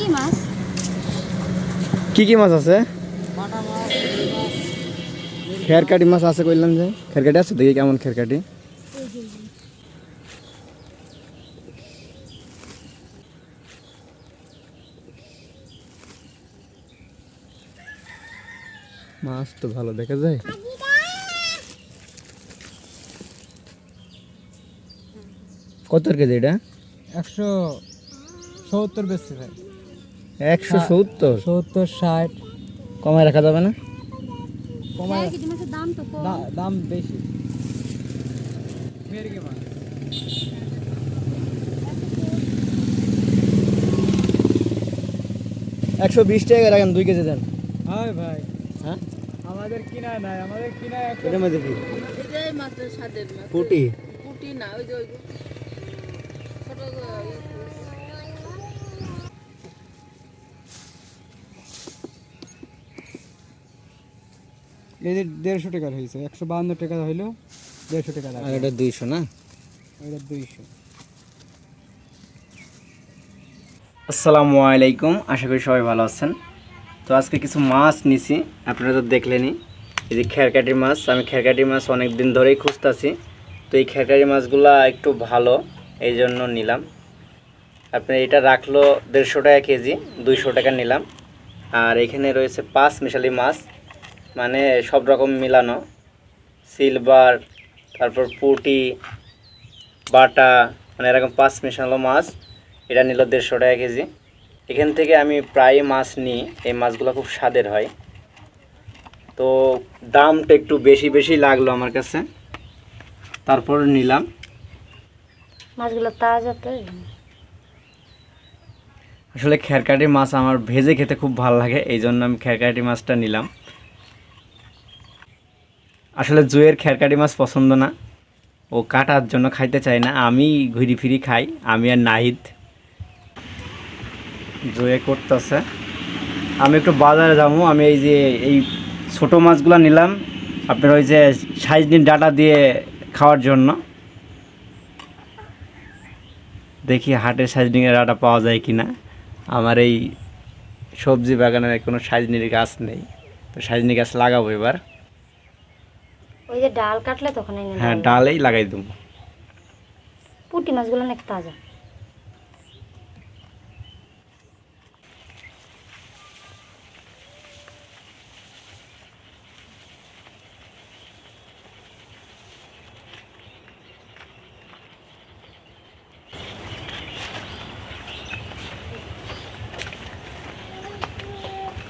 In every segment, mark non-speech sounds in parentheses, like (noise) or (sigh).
কি মাছ? কি কি মাছ আছে? খেরকাটি মাছ আছে কইলাম যে। খেরকাটি আছে? দেখি কেমন খেরকাটি। মাছ তো ভালো দেখা যায়। কত কেজি এটা? একশো সত্তর বেশি ভাই। একশো সত্তর। সত্তর ষাট। কমায় রাখা যাবে না? দাম বেশি। একশো বিশ টাকা রাখেন দুই কেজি দেন। হয় ভাই। হ্যাঁ? আমাদের কিনা নাই আমাদের কিনা একশো মধ্যে কি? এটাই মাত্র স্বাদের মাছ পুটি পুটি না ওই যে ছোট ওই- এদের দেড়শো টাকার হয়েছে একশো বাহান্ন টাকা হইল দেড়শো টাকা আর এটা দুইশো না? ওইটা দুইশো। আসসালামু আলাইকুম আশা করি সবাই ভালো আছেন। তো আজকে কিছু মাছ নিছি আপনারা তো দেখলেনই। এই যে খেরকাটি মাছ আমি খেরকাটি মাছ অনেক দিন ধরেই খুঁজতেছি। তো এই খেরকাটি মাছগুলা একটু ভালো এই জন্য নিলাম। আপনার এটা রাখল দেড়শো টাকা কেজি দুইশো টাকা নিলাম। আর এখানে রয়েছে পাঁচ মিশালি মাছ। মানে সব রকম মিলানো। সিলভার তারপর পুটি বাটা মানে এরকম পাঁচ মিশালো মাছ এটা নিল দেড়শো টাকা কেজি। এখান থেকে আমি প্রায় মাছ নিই এই মাছগুলো খুব স্বাদের হয়। তো দামটা একটু বেশি বেশি লাগল আমার কাছে। তারপর নিলাম। মাছগুলো তাজা তো আসলে খেরকাটি মাছ আমার ভেজে খেতে খুব ভালো লাগে এই জন্য আমি খেরকাটি মাছটা নিলাম। আসলে জুয়ের খেরকাটি মাছ পছন্দ না। ও কাটার জন্য খাইতে চায় না। আমি ঘুরি ফিরি খাই। আমি আর নাহিদ। জুয়ে করতেছে। আমি একটু বাজারে যাব। আমি এই যে এই ছোটো মাছগুলো নিলাম। আপনার ওই যে সাইজনির ডাটা দিয়ে খাওয়ার জন্য। দেখি হাটের সাইজনির ডাটা পাওয়া যায় কি না আমার এই সবজি বাগানের কোনো সাইজনির গাছ নেই। তো সাইজনি গাছ লাগাবো এবার। ওই যে ডাল কাটলে তখন এনে হ্যাঁ ডালেই লাগাই দেবো। পুঁটি মাছগুলো অনেক তাজা।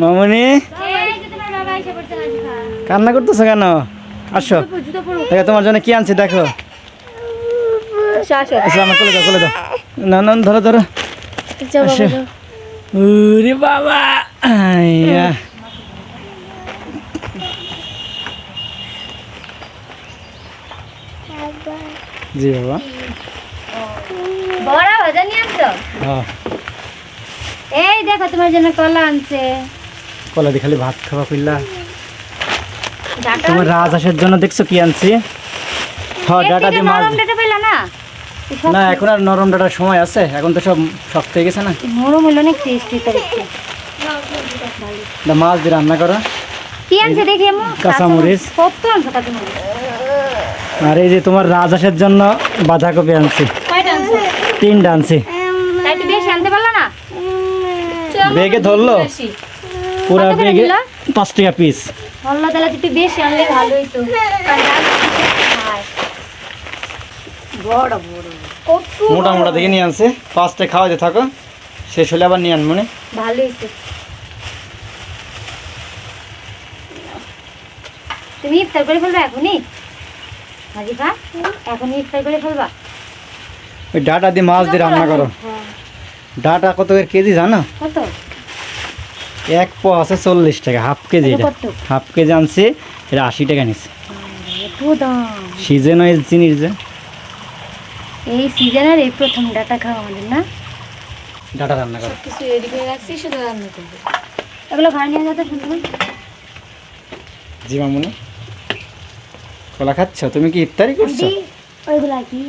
মামনি? কান্না করতেছো কেন? আসো। দেখো তোমার জন্য কি আনছি দেখো। আমার কোলে দাও কোলে দাও। না না ধরো ধরো। আসো। উরে বাবা। আইয়া। জি বাবা। বড়া ভাজা নিয়ে আনছো হ্যাঁ। এই দেখো তোমার জন্য কলা আনছে। কলা দিয়ে খালি ভাত খাওয়া কইলা। তোমার রাজহাঁসের জন্য দেখছ কি আনছি? হ্যাঁ ডাটা দিয়ে মাছ না? না এখন আর নরম ডাটার সময় আছে এখন তো সব শক্ত হয়ে গেছে না। নরম হলো অনেক টেস্টি দা মাছ দিয়ে রান্না করো। কি আনছে দেখি আমু কাঁচামরিচ। কত আনছো কাঁচামরিচ আর এই যে তোমার রাজহাঁসের জন্য বাঁধাকপি আনছি। কয়টা আনছো? তিনটা আনছি। তাই একটু বেশি আনতে পারলা না? বেগে ধরলো? পুরা বেগে? পাঁচ টাকা পিস আল্লাহ তালা একটু বেশি আনলে। বড় বড়। মোটা মোটা দেখে নিয়ে আনছে। পাঁচটা খাওয়াতে থাকো। শেষ হলে আবার নিয়ে আনব না। ভালো হয়েছে। তুমি ইফতার করে ফেলবা এখনই? হাজিফা এখনই ইফতার করে ফেলবা? ওই ডাটা দিয়ে মাছ দিয়ে রান্না করো। হ্যাঁ। ডাটা কত করে কেজি জানো? কত? এক পো আছে চল্লিশ টাকা হাফ কেজি এটা হাফ কেজি আনছি এটা আশি টাকা নিচ্ছে দাম। সিজন ওই জিনিস যে। এই সিজনের এই প্রথম ডাটা খাওয়া আমাদের না? ডাটা রান্না করো। কিছু করে রাখছি শুধু রান্না করব। এগুলো ঘরে নিয়ে যেতে শুনতে জি মামুনি। কলা খাচ্ছ? তুমি কি ইফতারি করছ? ওইগুলা কি?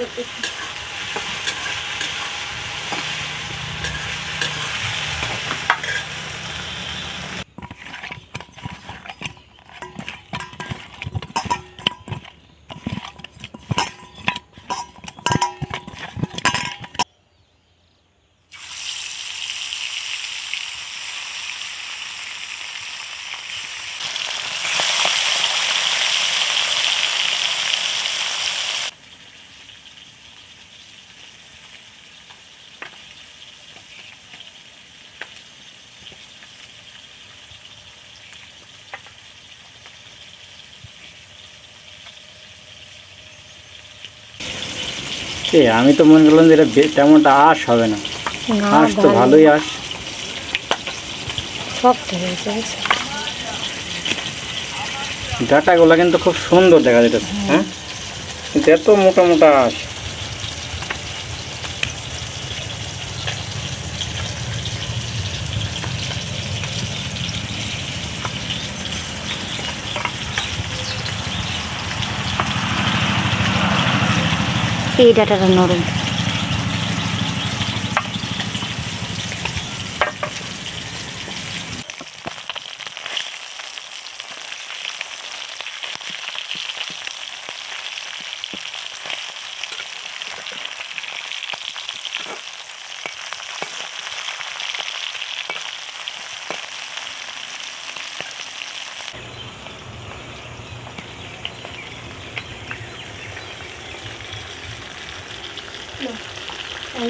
করতেছি। এ আমি তো মনে করলাম যে এটা তেমনটা আশ হবে না। আস আশ তো ভালোই আশ। হয়েছে ডাটাগুলো কিন্তু খুব সুন্দর দেখা যেটা হ্যাঁ? কিন্তু এত মোটা মোটা আশ। এই ডাটাটা নরম।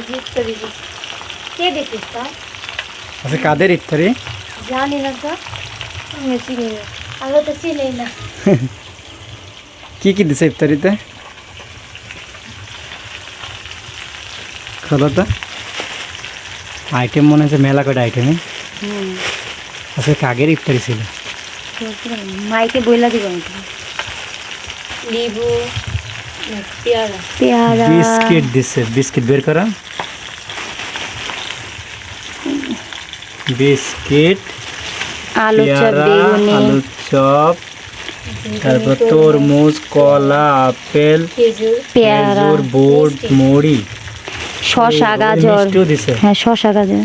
জিততে কে তা আচ্ছা কাদের ইফতারি? জানি না তো। আমি চিনি না। আলো তো চিনি না। (laughs) কি কি দিছে ইফতারিতে? খোলো তো। আইটেম মনে হচ্ছে মেলা কটা আইটেমে আচ্ছা কাগের ইফতারি ছিল? মাইকে বইলা দিব লেবু পেয়ারা। পেয়ারা বিস্কিট দিছে বিস্কিট বের করা? বিস্কিট আলু চপ আলু চপ তারপর তরমুজ কলা আপেল পেয়ারা খেজুর মুড়ি। শশা গাজর। হ্যাঁ শশা গাজর।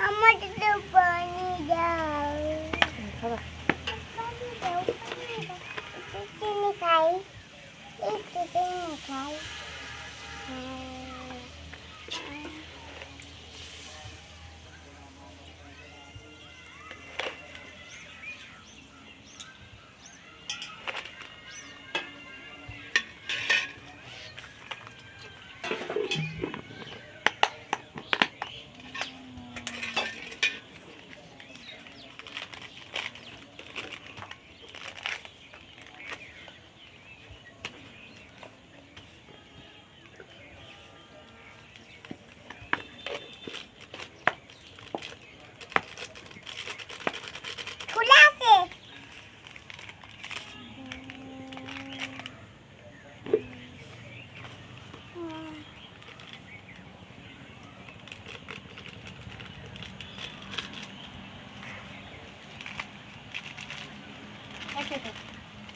আমাদের পানি দাও খাবার পানি দাও একটু চিনি খাই একটু চিনি খাই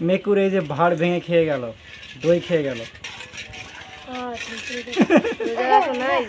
মেকুর এই যে ভাড় ভেঙে খেয়ে গেল দই খেয়ে গেল। নাই।